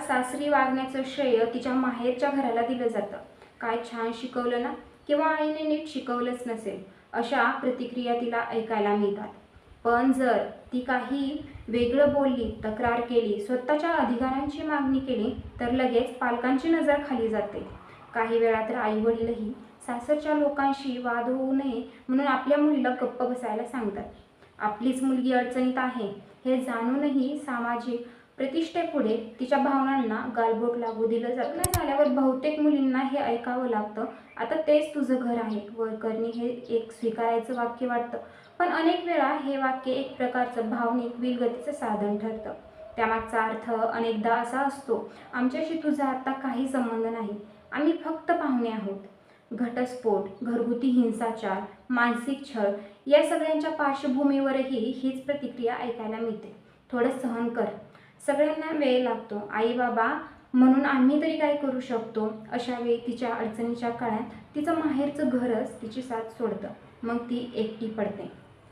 सासरी वागण्याचं श्रेय तिच्या माहेरच्या घराला दिलं जातं. काय छान शिकवलं ना? किंवा आईने नीट शिकवलंच नसेल अशा प्रतिक्रिया तिला ऐकायला मिळतात. पण जर ती काही वेगळं बोलली तक्रार केली स्वतःच्या अधिकारांची मागणी केली तर लगेच पालकांची नजर खाली जाते. काही वेळा तर आई वडीलही सासरच्या लोकांशी वाद होऊ नये म्हणून आपल्या मुलीला गप्प बसायला सांगतात. आपलीच मुलगी अडचणीत आहे हे जाणूनही सामाजिक प्रतिष्ठेपुढे तिच्या भावनांना गालबोट लागू दिलं जात. लग्न झाल्यावर बहुतेक मुलींना हे ऐकावं लागतं. आता तेच तुझं घर आहे. वर करणे हे एक स्वीकारायचं वाक्य वाटतं. पण अनेक वेळा हे वाक्य एक प्रकारचं भावनिक विलगतीचं साधन ठरतं. त्यामागचा अर्थ अनेकदा असा असतो आमच्याशी तुझा आता काही संबंध नाही. आम्ही फक्त पाहुणे आहोत. घटस्फोट घरगुती हिंसाचार मानसिक छळ या सगळ्यांच्या पार्श्वभूमीवरही हीच प्रतिक्रिया ऐकायला मिळते. थोडं सहन कर. सगळ्यांना वेळ लागतो. आई बाबा म्हणून आम्ही तरी काय करू शकतो? अशा वेळी तिच्या अडचणीच्या काळात तिचं माहेरचं घरच तिची साथ सोडतं. मग ती एकटी पडते.